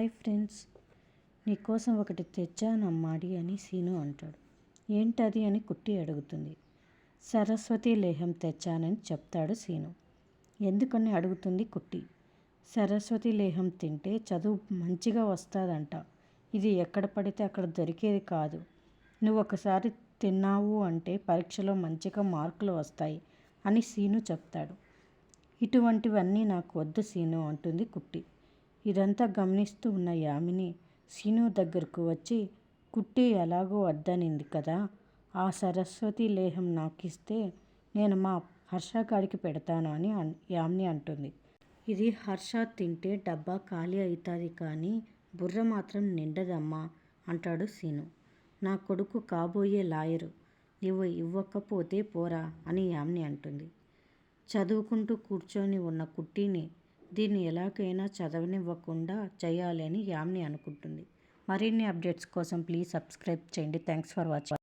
Hi friends నీకోసం ఒకటి తెచ్చానమ్మాడి అని సీను అంటాడు. ఏంటది అని కుట్టి అడుగుతుంది. సరస్వతి లేహం తెచ్చానని చెప్తాడు సీను. ఎందుకని అడుగుతుంది కుట్టి. సరస్వతి లేహం తింటే చదువు మంచిగా వస్తుందంట. ఇది ఎక్కడ పడితే అక్కడ దొరికేది కాదు. నువ్వు ఒకసారి తిన్నావు అంటే పరీక్షలో మంచిగా మార్కులు వస్తాయి అని సీను చెప్తాడు. ఇటువంటివన్నీ నాకు వద్దు సీను అంటుంది కుట్టి. ఇదంతా గమనిస్తూ ఉన్న యామిని సీను దగ్గరకు వచ్చి కుట్టి ఎలాగో వద్దనింది కదా ఆ సరస్వతి లేహం నాకిస్తే నేను మా హర్షగాడికి పెడతాను అని యామిని అంటుంది. ఇది హర్ష తింటే డబ్బా ఖాళీ అవుతుంది కానీ బుర్ర మాత్రం నిండదమ్మా అంటాడు సీను. నా కొడుకు కాబోయే లాయరు నువ్వు ఇవ్వకపోతే పోరా అని యామిని అంటుంది. చదువుకుంటూ కూర్చొని ఉన్న కుట్టిని దీన్ని ఎలాగైనా చదవనివ్వకుండా చేయాలని యామ్ని యామిని అనుకుంటుంది. మరిన్ని అప్డేట్స్ కోసం ప్లీజ్ సబ్స్క్రైబ్ చేయండి. Thanks for watching.